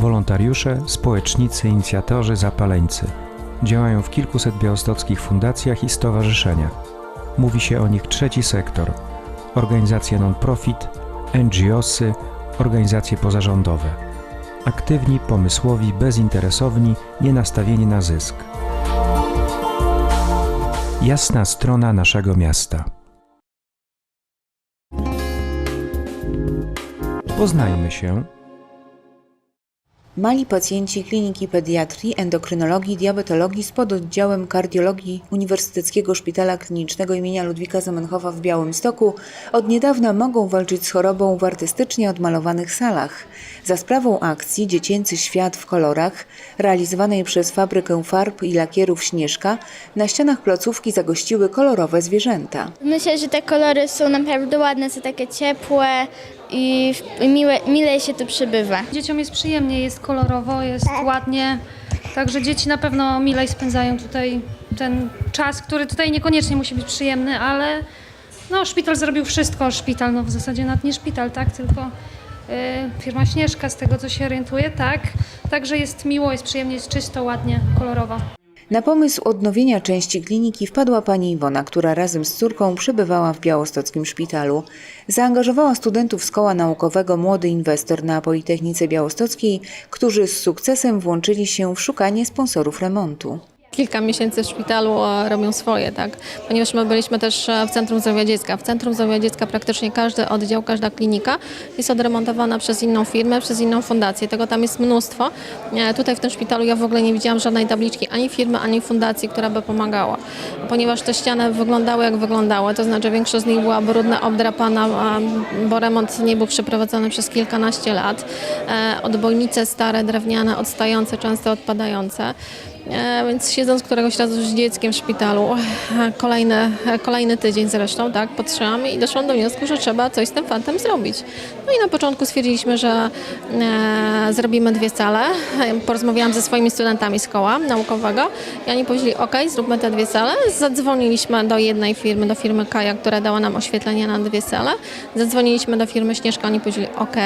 Wolontariusze, społecznicy, inicjatorzy, zapaleńcy. Działają w kilkuset białostockich fundacjach i stowarzyszeniach. Mówi się o nich trzeci sektor. Organizacje non-profit, NGOsy, organizacje pozarządowe. Aktywni, pomysłowi, bezinteresowni, nie nastawieni na zysk. Jasna strona naszego miasta. Poznajmy się. Mali pacjenci Kliniki Pediatrii, Endokrynologii, Diabetologii z pododdziałem Kardiologii Uniwersyteckiego Szpitala Klinicznego imienia Ludwika Zamenhofa w Białymstoku od niedawna mogą walczyć z chorobą w artystycznie odmalowanych salach. Za sprawą akcji Dziecięcy Świat w kolorach, realizowanej przez fabrykę farb i lakierów Śnieżka, na ścianach placówki zagościły kolorowe zwierzęta. Myślę, że te kolory są naprawdę ładne, są takie ciepłe i miłe, mile się tu przybywa. Dzieciom jest przyjemnie, jest kolorowo, jest ładnie. Także dzieci na pewno milej spędzają tutaj ten czas, który tutaj niekoniecznie musi być przyjemny, ale no, szpital zrobił wszystko. Szpital, no w zasadzie nawet nie szpital, tak, tylko y, firma Śnieżka, z tego co się orientuję, tak. Także jest miło, jest przyjemnie, jest czysto, ładnie, kolorowo. Na pomysł odnowienia części kliniki wpadła pani Iwona, która razem z córką przebywała w białostockim szpitalu. Zaangażowała studentów z koła naukowego Młody Inwestor na Politechnice Białostockiej, którzy z sukcesem włączyli się w szukanie sponsorów remontu. Kilka miesięcy w szpitalu robią swoje, tak? Ponieważ my byliśmy też e, w Centrum Zdrowia Dziecka. W Centrum Zdrowia Dziecka praktycznie każdy oddział, każda klinika jest odremontowana przez inną firmę, przez inną fundację. Tego tam jest mnóstwo. E, Tutaj w tym szpitalu ja w ogóle nie widziałam żadnej tabliczki ani firmy, ani fundacji, która by pomagała. Ponieważ te ściany wyglądały jak wyglądały, to znaczy większość z nich była brudna, obdrapana, bo remont nie był przeprowadzony przez kilkanaście lat. E, Odbojnice stare, drewniane, odstające, często odpadające. E, Więc siedząc któregoś razu z dzieckiem w szpitalu, e, kolejny, tydzień zresztą, tak, potrzymam i doszłam do wniosku, że trzeba coś z tym fantem zrobić. No i na początku stwierdziliśmy, że e, zrobimy dwie sale. Porozmawiałam ze swoimi studentami z koła naukowego i oni powiedzieli, ok, zróbmy te dwie sale. Zadzwoniliśmy do jednej firmy, do firmy Kaja, która dała nam oświetlenie na dwie sale. Zadzwoniliśmy do firmy Śnieżka, oni powiedzieli, ok,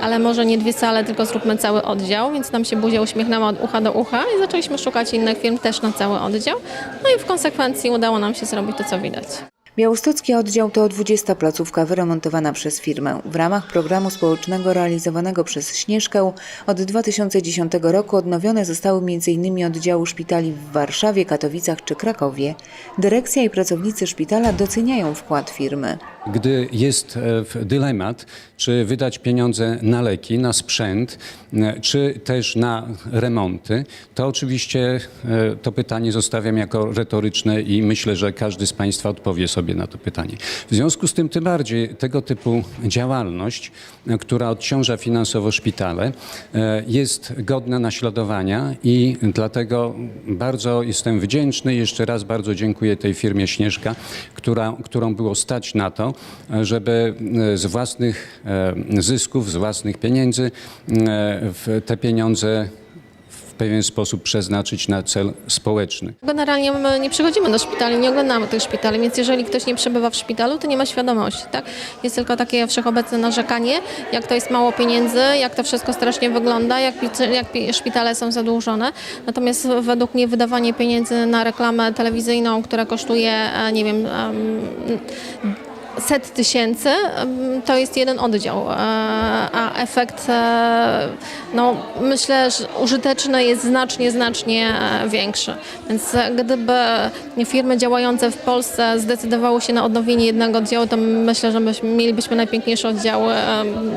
ale może nie dwie sale, tylko zróbmy cały oddział, więc nam się buzia uśmiechnęła od ucha do ucha i zaczęliśmy szukać innych firm też na cały oddział. No i w konsekwencji udało nam się zrobić to, co widać. Białostocki oddział to 20 placówka wyremontowana przez firmę. W ramach programu społecznego realizowanego przez Śnieżkę od 2010 roku odnowione zostały m.in. oddziały szpitali w Warszawie, Katowicach czy Krakowie. Dyrekcja i pracownicy szpitala doceniają wkład firmy. Gdy jest e, dylemat, czy wydać pieniądze na leki, na sprzęt, e, czy też na remonty, to oczywiście e, to pytanie zostawiam jako retoryczne i myślę, że każdy z Państwa odpowie sobie na to pytanie. W związku z tym tym bardziej tego typu działalność, która odciąża finansowo szpitale, e, jest godna naśladowania i dlatego bardzo jestem wdzięczny. Jeszcze raz bardzo dziękuję tej firmie Śnieżka, która, którą było stać na to, żeby e, z własnych e, zysków, z własnych pieniędzy te pieniądze pewien sposób przeznaczyć na cel społeczny. Generalnie my nie przychodzimy do szpitali, nie oglądamy tych szpitali, więc jeżeli ktoś nie przebywa w szpitalu, to nie ma świadomości. Tak? Jest tylko takie wszechobecne narzekanie, jak to jest mało pieniędzy, jak to wszystko strasznie wygląda, jak, jak pi- szpitale są zadłużone. Natomiast według mnie wydawanie pieniędzy na reklamę telewizyjną, która kosztuje, e, nie wiem, em, set tysięcy, to jest jeden oddział, e, a efekt, e, no myślę, że użyteczny jest znacznie, znacznie e, większy. Więc gdyby firmy działające w Polsce zdecydowały się na odnowienie jednego oddziału, to myślę, że byśmy, mielibyśmy najpiękniejsze oddziały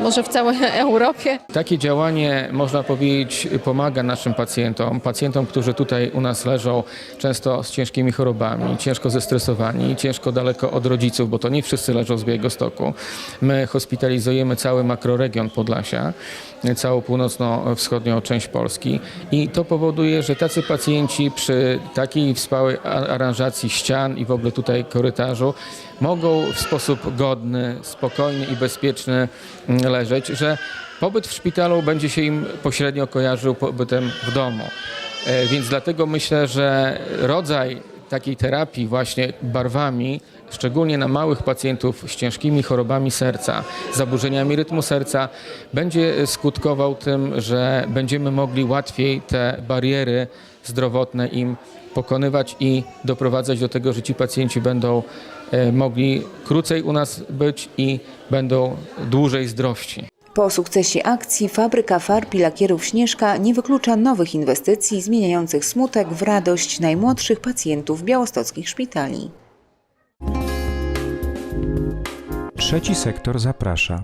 może w całej Europie. Takie działanie, można powiedzieć, pomaga naszym pacjentom, pacjentom, którzy tutaj u nas leżą często z ciężkimi chorobami, ciężko zestresowani, ciężko daleko od rodziców, bo to nie wszyscy leżą z Białegostoku. My hospitalizujemy cały makroregion Podlasia, całą północno-wschodnią część Polski i to powoduje, że tacy pacjenci przy takiej wspaniałej a- aranżacji ścian i w ogóle tutaj korytarzu mogą w sposób godny, spokojny i bezpieczny mm, leżeć, że pobyt w szpitalu będzie się im pośrednio kojarzył pobytem w domu. E, Więc dlatego myślę, że rodzaj takiej terapii właśnie barwami szczególnie na małych pacjentów z ciężkimi chorobami serca, zaburzeniami rytmu serca, będzie skutkował tym, że będziemy mogli łatwiej te bariery zdrowotne im pokonywać i doprowadzać do tego, że ci pacjenci będą e, mogli krócej u nas być i będą dłużej zdrowsi. Po sukcesie akcji fabryka farb i lakierów Śnieżka nie wyklucza nowych inwestycji zmieniających smutek w radość najmłodszych pacjentów białostockich szpitali. Trzeci sektor zaprasza.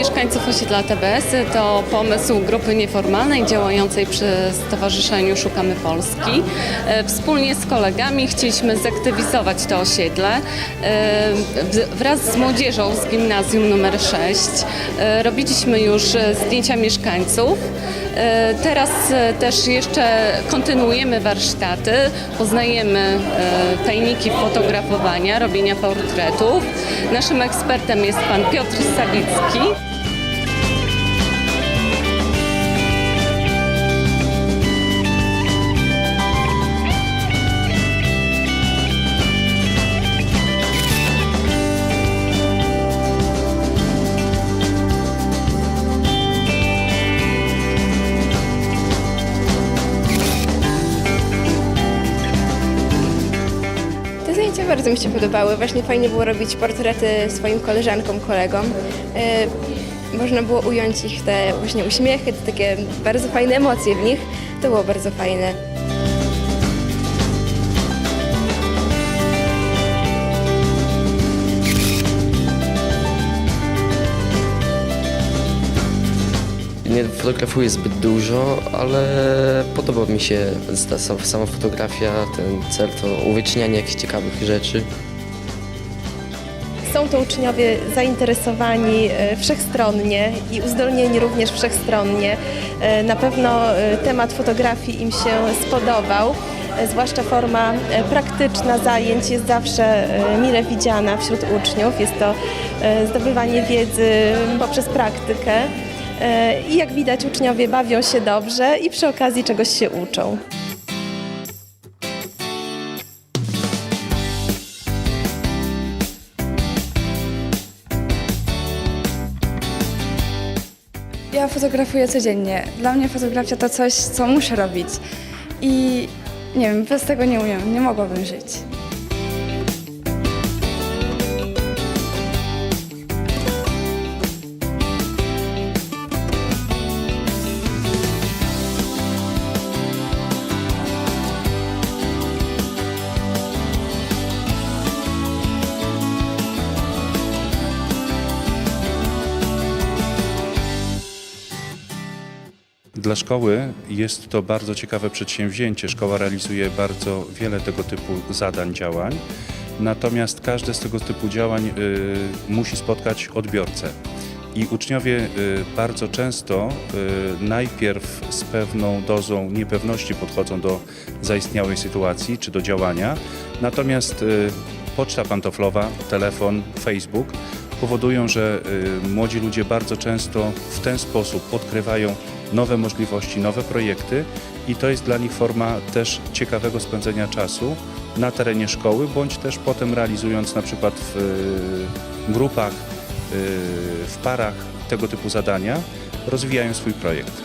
Mieszkańców osiedla TBS to pomysł grupy nieformalnej działającej przy Stowarzyszeniu Szukamy Polski. E, Wspólnie z kolegami chcieliśmy zaktywizować to osiedle e, wraz z młodzieżą z gimnazjum nr 6. E, Robiliśmy już zdjęcia mieszkańców. Teraz też jeszcze kontynuujemy warsztaty, poznajemy tajniki fotografowania, robienia portretów. Naszym ekspertem jest pan Piotr Sawicki. Bardzo mi się podobały. Właśnie fajnie było robić portrety swoim koleżankom, kolegom. E, można było ująć ich te właśnie uśmiechy, te takie bardzo fajne emocje w nich. To było bardzo fajne. Nie fotografuję zbyt dużo, ale podoba mi się ta sa- sama fotografia, ten cel to uwiecznianie jakichś ciekawych rzeczy. Są to uczniowie zainteresowani e, wszechstronnie i uzdolnieni również wszechstronnie. E, Na pewno e, temat fotografii im się spodobał. Zwłaszcza forma praktyczna zajęć jest zawsze mile widziana wśród uczniów. Jest to zdobywanie wiedzy poprzez praktykę. E, I jak widać, uczniowie bawią się dobrze i przy okazji czegoś się uczą. Ja fotografuję codziennie. Dla mnie fotografia to coś, co muszę robić. I nie wiem, bez tego nie umiem, nie mogłabym żyć. Dla szkoły jest to bardzo ciekawe przedsięwzięcie. Szkoła realizuje bardzo wiele tego typu zadań, działań. Natomiast każde z tego typu działań y, musi spotkać odbiorcę. I uczniowie y, bardzo często y, najpierw z pewną dozą niepewności podchodzą do zaistniałej sytuacji czy do działania. Natomiast poczta pantoflowa, telefon, Facebook powodują, że młodzi ludzie bardzo często w ten sposób odkrywają nowe możliwości, nowe projekty i to jest dla nich forma też ciekawego spędzenia czasu na terenie szkoły, bądź też potem realizując na przykład w grupach, y, w parach tego typu zadania, rozwijają swój projekt.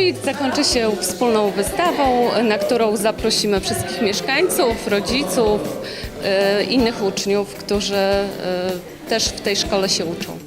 Projekt zakończy się wspólną wystawą, na którą zaprosimy wszystkich mieszkańców, rodziców, e, innych uczniów, którzy e, też w tej szkole się uczą.